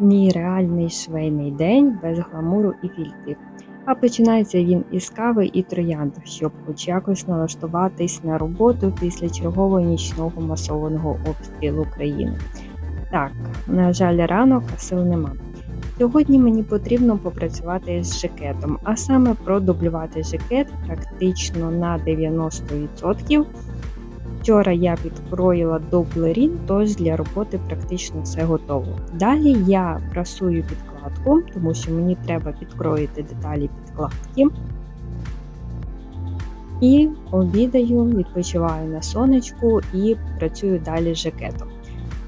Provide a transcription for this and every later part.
Мій реальний швейний день без гламуру і фільтрів. А починається він із кави і троянд, щоб хоч якось налаштуватись на роботу після чергового нічного масованого обстрілу країни. Так, на жаль, ранок, сил нема. Сьогодні мені потрібно попрацювати з жакетом, а саме продублювати жакет практично на 90%. Вчора я підкроїла доблерін, тож для роботи практично все готово. Далі я прасую підкладку, тому що мені треба підкроїти деталі підкладки. І обідаю, відпочиваю на сонечку і працюю далі з жакетом.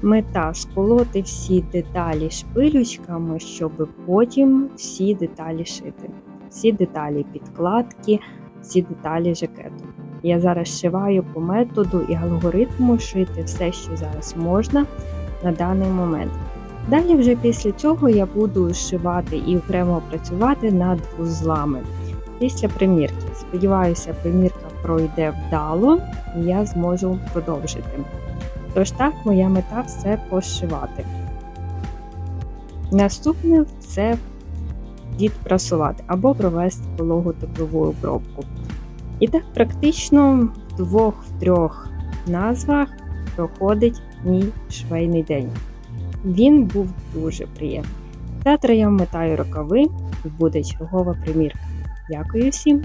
Мета сколоти всі деталі шпилючками, щоб потім всі деталі шити. Всі деталі підкладки, всі деталі жакету. Я зараз шиваю по методу і алгоритму шити все, що зараз можна на даний момент. Далі, вже після цього, я буду шивати і окремо працювати над вузлами. Після примірки. Сподіваюся, примірка пройде вдало і я зможу продовжити. Тож так, моя мета все пошивати. Наступне це відпрасувати або провести пологу теплову обробку. І так, практично в двох-трьох назвах проходить мій швейний день. Він був дуже приємний. Завтра я вметаю рукави і буде чергова примірка. Дякую всім!